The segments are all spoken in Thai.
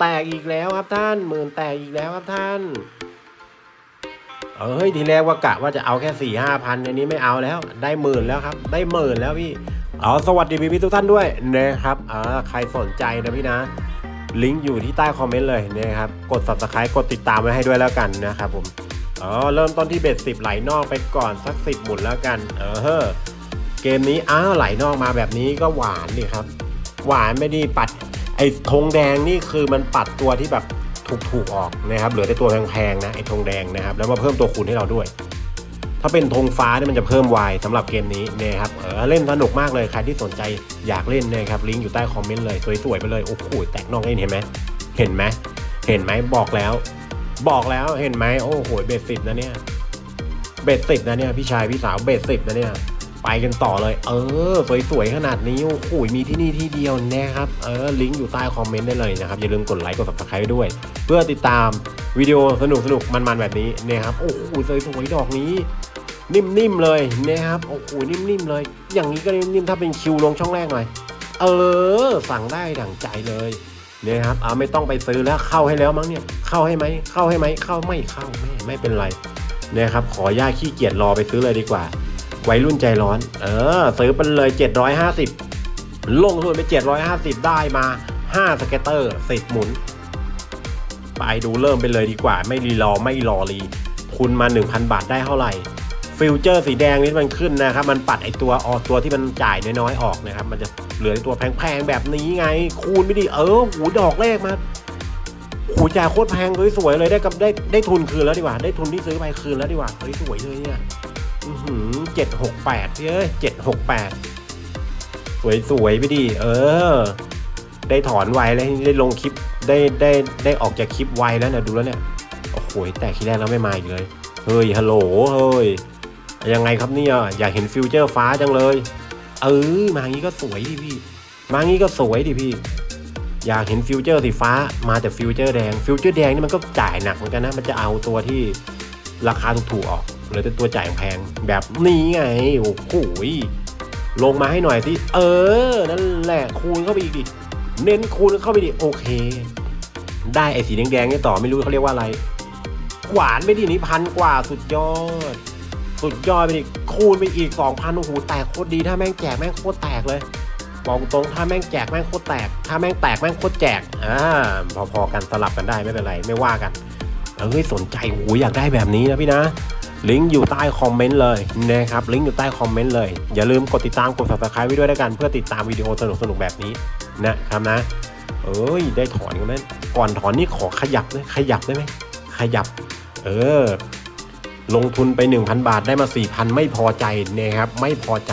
แตกอีกแล้วครับท่านหมื่นแตกอีกแล้วครับท่าน เออเฮ้ยทีแรกว่ากะว่าจะเอาแค่สี่ห้าพันอันนี้ไม่เอาแล้ว ได้หมื่นแล้วครับ ได้หมื่นแล้วพี่เอาสวัสดีพี่พี่ทุกท่านด้วยนะครับอ่าใครสนใจนะพี่นะลิงก์อยู่ที่ใต้คอมเมนต์เลยนะครับกด subscribe กดติดตามไว้ให้ด้วยแล้วกันนะครับผมอ๋อเริ่มต้นที่เบ็ดสิบไหลนอกไปก่อนสักสิบหมุนแล้วกัน เออเฮ้อเกมนี้อ้าวไหลนอกมาแบบนี้ก็หวานดิครับ หวานไม่ดีปัด ไอ้ธงแดงนี่คือมันปัดตัวที่แบบถูกๆออกนะครับเหลือแต่ตัวแพงๆนะไอ้ธงแดงนะครับแล้วมาเพิ่มตัวคูณให้เราด้วย ถ้าเป็นธงฟ้าเนี่ยมันจะเพิ่มวายสำหรับเกมนี้นะครับเออเล่นสนุกมากเลยใครที่สนใจอยากเล่นนะครับลิงก์อยู่ใต้คอมเมนต์เลยสวยๆไปเลยโอ้โหแตกนอกเล่นเห็นไหมเห็นไหมเห็นไหมบอกแล้ว บอกแล้วเห็นไหมโอ้โหเบ็ดสิบนะเนี่ยเบ็ดสิบนะเนี่ยพี่ชายพี่สาวเบ็ดสิบนะเนี่ย ไปกันต่อเลย เออ สวยๆขนาดนี้โอ้โหมีที่นี่ที่เดียวนะครับ เออ ลิงก์อยู่ใต้คอมเมนต์ได้เลยนะครับ อย่าลืมกดไลค์กด subscribe ด้วย เพื่อติดตามวิดีโอสนุกๆมันๆแบบนี้นะครับโอ้โหสวยๆดอกนี้ นิ่มๆเลยนะครับโอ้โหนิ่มๆเลย อย่างนี้ก็นิ่มๆถ้าเป็นคิวลงช่องแรกหน่อยเออสั่งได้ดั่งใจเลยนะครับเอาไม่ต้องไปซื้อแล้วเข้าให้แล้วมั้งเนี่ย เข้าให้ไหมเข้าให้ไหมเข้าไม่เข้าไม่ไม่เป็นไรนะครับขออย่าขี้เกียจรอไปซื้อเลยดีกว่า วัยรุ่นใจร้อน เออซื้อไปเลย 750 ลงทุนไป 750 ได้มา 5 สเก็ตเตอร์10หมุน ไปดูเริ่มไปเลยดีกว่า ไม่รีรอไม่รอรี คุณมา 1,000 บาทได้เท่าไหร่ ฟิลเจอร์สีแดงนี่มันขึ้นนะครับ มันปัดไอตัวออกตัวที่มันจ่ายน้อยๆออกนะครับ มันจะเหลือตัวแพงๆแบบนี้ไง คูณไม่ดีเออหูดอกแรกมาหูจ่ายโคตรแพงสวยๆเลยได้กับได้ได้ทุนคืนแล้วดีกว่า ได้ทุนที่ซื้อไปคืนแล้วดีกว่าเฮ้ยสวยเลยเนี่ย เจ็ดหกแปดเอ้ยเจ็ดหกแปดสวยๆไปดิเออ ได้ถอนไวแล้วได้ลงคลิปได้ได้ได้ออกจากคลิปไวแล้วเนี่ยดูแล้วเนี่ยโอ้โหแต่ทีแรกแล้วไม่มาอีกเลย เฮ้ยฮัลโหลเฮ้ยยังไงครับเนี่ยอยากเห็นฟิวเจอร์ฟ้าจังเลย เออมางี้ก็สวยดิพี่ มางี้ก็สวยดิพี่ อยากเห็นฟิวเจอร์สีฟ้ามาแต่ฟิวเจอร์แดงฟิวเจอร์แดงนี่มันก็จ่ายหนักเหมือนกันนะมันจะเอาตัวที่ราคาถูกๆออก เหลือแต่ตัวจ่ายแพงแบบนี้ไง โอ้โหลงมาให้หน่อยสิ เออ นั่นแหละคูณเข้าไปอีกดิ เน้นคูณเข้าไปดิ โอเค ได้ไอ้สีแดงๆนี่ต่อไม่รู้เขาเรียกว่าอะไร หวานไปดินี่พันกว่าสุดยอด สุดยอดไปดิคูณไปอีกสองพันโอ้โหแตกโคตรดีถ้าแม่งแจกแม่งโคตรแตกเลยบอกตรงถ้าแม่งแจกแม่งโคตรแตก ถ้าแม่งแตกแม่งโคตรแจกอ่าพอๆกันสลับกันได้ไม่เป็นไรไม่ว่ากันเอ้ยสนใจโอ้ยอยากได้แบบนี้นะพี่นะ ลิงก์อยู่ใต้คอมเมนต์เลยนะครับลิงก์อยู่ใต้คอมเมนต์เลย อย่าลืมกดติดตามกด subscribe ไว้ด้วยด้วยกัน เพื่อติดตามวิดีโอสนุกๆแบบนี้นะครับนะ เอ้ย ได้ถอนกันไหมก่อนถอนนี่ขอขยับเลยขยับได้ไหมขยับ เออ ลงทุนไป 1,000 บาทได้มา 4,000 ไม่พอใจนะครับ ไม่พอใจ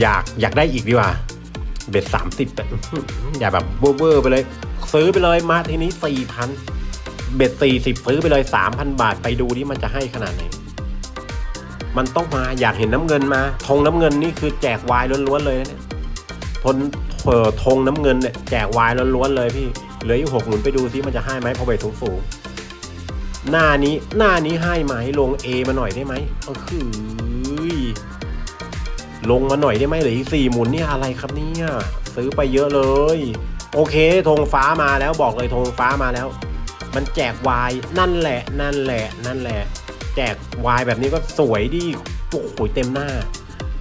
อยากอยากได้อีกดีกว่าเบ็ดสามสิบอย่าแบบเวอร์ไปเลย ซื้อไปเลยมาทีนี้สี่พัน เบ็ดสี่สิบซื้อไปเลยสามพันบาทไปดูนี่มันจะให้ขนาดไหน มันต้องมาอยากเห็นน้ำเงินมาธงน้ำเงินนี่คือแจกวายล้วนๆเลยนะเนี่ยทนเอ่อธงน้ำเงินเนี่ยแจกวายล้วนๆเลยพี่เหลืออยู่หกหมุนไปดูซิมันจะให้ไหมพอเบ็ดสูงๆหน้านี้หน้านี้ให้ไหมลง A มาหน่อยได้ไหมเออคือลงมาหน่อยได้ไหมเหลืออีกสี่หมุนเนี่ยอะไรครับเนี่ยซื้อไปเยอะเลย โอเคธงฟ้ามาแล้วบอกเลยธงฟ้ามาแล้ว มันแจกวายนั่นแหละนั่นแหละนั่นแหละ แจกวายแบบนี้ก็สวยดิโอ้โหเต็มหน้า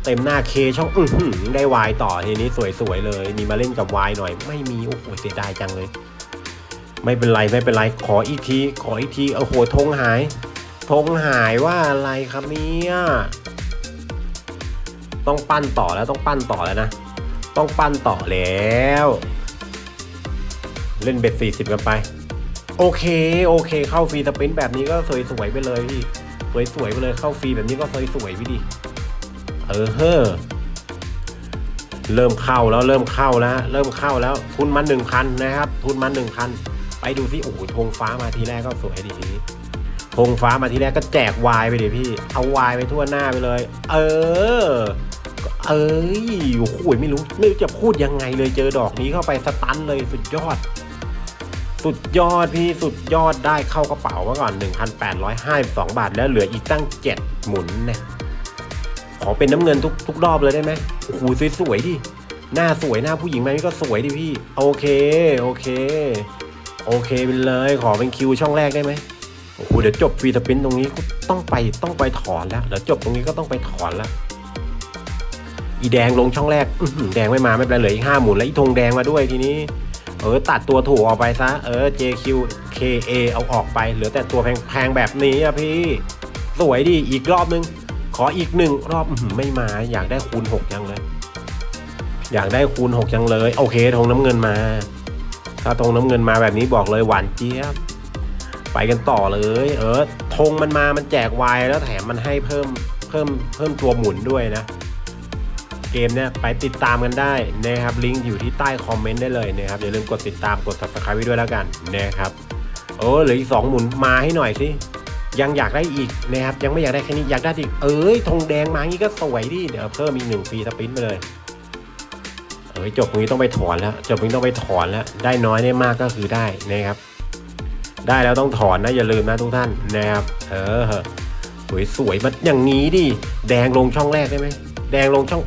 เต็มหน้าเคช่องอื้อหือได้วายต่อทีนี้สวยๆเลย มีมาเล่นกับวายหน่อย ไม่มีโอ้โหเสียดายจังเลย ไม่เป็นไรไม่เป็นไรขออีกทีขออีกทีโอ้โหธงหายธงหายว่าอะไรครับเนี่ยต้องปั้นต่อแล้วต้องปั้นต่อแล้วนะ ต้องปั้นต่อแล้ว เล่นเบ็ดสี่สิบกันไป โอเคโอเค เข้าฟรีสปรินต์แบบนี้ก็สวยๆไปเลยพี่สวยๆไปเลยเข้าฟรีแบบนี้ก็สวยๆพี่ดิเออเฮ้อเริ่มเข้าแล้วเริ่มเข้าแล้ว เริ่มเข้าแล้ว ทุนมันหนึ่งพันนะครับ ทุนมันหนึ่งพันไปดูสิโอ้โหธงฟ้ามาทีแรกก็สวยดีทีนี้ธงฟ้ามาทีแรกก็แจกวายไปดิพี่ เอาวายไปทั่วหน้าไปเลย เออ เอ้ยโอ้โหไม่รู้ไม่รู้จะพูดยังไงเลยเจอดอกนี้เข้าไปสตันเลยสุดยอด สุดยอดพี่สุดยอดได้เข้ากระเป๋ามาก่อน 1,852 บาท แล้วเหลืออีกตั้ง 7 หมุนเนี่ยขอเป็นน้ำเงินทุกทุกรอบเลยได้ไหมโอ้โหสวยๆดิหน้าสวยหน้าผู้หญิงแบบนี้ก็สวยดิพี่ โอเค โอเค โอเคไปเลยขอเป็นคิวช่องแรกได้ไหมโอ้โหเดี๋ยวจบฟรีสปินตรงนี้ก็ต้องไปต้องไปถอนแล้วเดี๋ยวจบตรงนี้ก็ต้องไปถอนแล้วอีแดงลงช่องแรกแดงไม่มาไม่เป็นไรเลืออีกห้าหมุนแล้วอีธงแดงมาด้วยทีนี้ เออตัดตัวถูกออกไปซะ เออ JQ KA เอาออกไป เหลือแต่ตัวแพงๆแบบนี้อะพี่ สวยดิอีกรอบนึง ขออีกหนึ่งรอบไม่มา อยากได้คูณหกยังเลย อยากได้คูณหกยังเลย โอเคธงน้ำเงินมา ถ้าธงน้ำเงินมาแบบนี้บอกเลยหวานเจี๊ยบ ไปกันต่อเลย เออธงมันมามันแจกวายแล้วแถมมันให้เพิ่มเพิ่มเพิ่มตัวหมุนด้วยนะ เกมเนี่ยไปติดตามกันได้นะครับลิงก์อยู่ที่ใต้คอมเมนต์ได้เลยนะครับอย่าลืมกดติดตามกด subscribe ไว้ด้วยแล้วกันนะครับโอ้เหลืออีกสองหมุนมาให้หน่อยสิยังอยากได้อีกนะครับยังไม่อยากได้แค่นี้อยากได้อีกเอ้ยธงแดงมางี้ก็สวยดิเดี๋ยวเพิ่มอีกหนึ่งฟรีสปินไปเลยเอ้ยจบตรงนี้ต้องไปถอนแล้วจบตรงนี้ต้องไปถอนแล้วได้น้อยได้มากก็คือได้นะครับ ได้แล้วต้องถอนนะอย่าลืมนะทุกท่านนะครับเออสวยสวยมันอย่างนี้ดิแดงลงช่องแรกได้ไหมแดงลงช่อง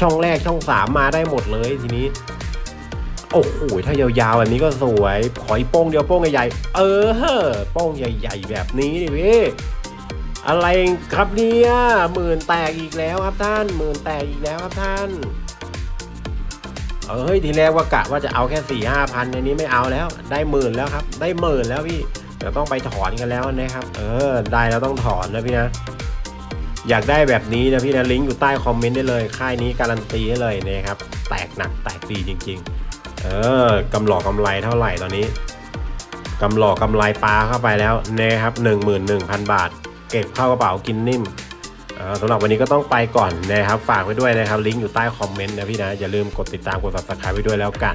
ช่องแรกช่องสามมาได้หมดเลยทีนี้ โอ้โหถ้ายาวๆแบบนี้ก็สวยขออีกโป้งเดียวโป้งใหญ่ๆเออเฮ้อโป้งใหญ่ ๆ แบบนี้ดิพี่อะไรครับเนี่ยหมื่นแตกอีกแล้วครับท่านหมื่นแตกอีกแล้วครับท่านเออเฮ้ยทีแรกว่ากะว่าจะเอาแค่สี่ห้าพันในนี้ไม่เอาแล้ว ได้หมื่นแล้วครับ ได้หมื่นแล้วพี่เดี๋ยวต้องไปถอนกันแล้วนะครับ เออ ได้แล้วต้องถอนนะพี่นะ อยากได้แบบนี้นะพี่นะลิงก์อยู่ใต้คอมเมนต์ได้เลย ค่ายนี้การันตีให้เลยนะครับ แตกหนักแตกดีจริง ๆ เออกำหลอกกำไรเท่าไหร่ตอนนี้กำหลอกกำไรปลาเข้าไปแล้วนะครับหนึ่งหมื่นหนึ่งพันบาท เก็บเข้ากระเป๋ากินนิ่มเออสำหรับวันนี้ก็ต้องไปก่อนนะครับ ฝากไว้ด้วยนะครับ ลิงก์อยู่ใต้คอมเมนต์นะพี่นะ อย่าลืมกดติดตามกด subscribe ไว้ด้วยแล้วกัน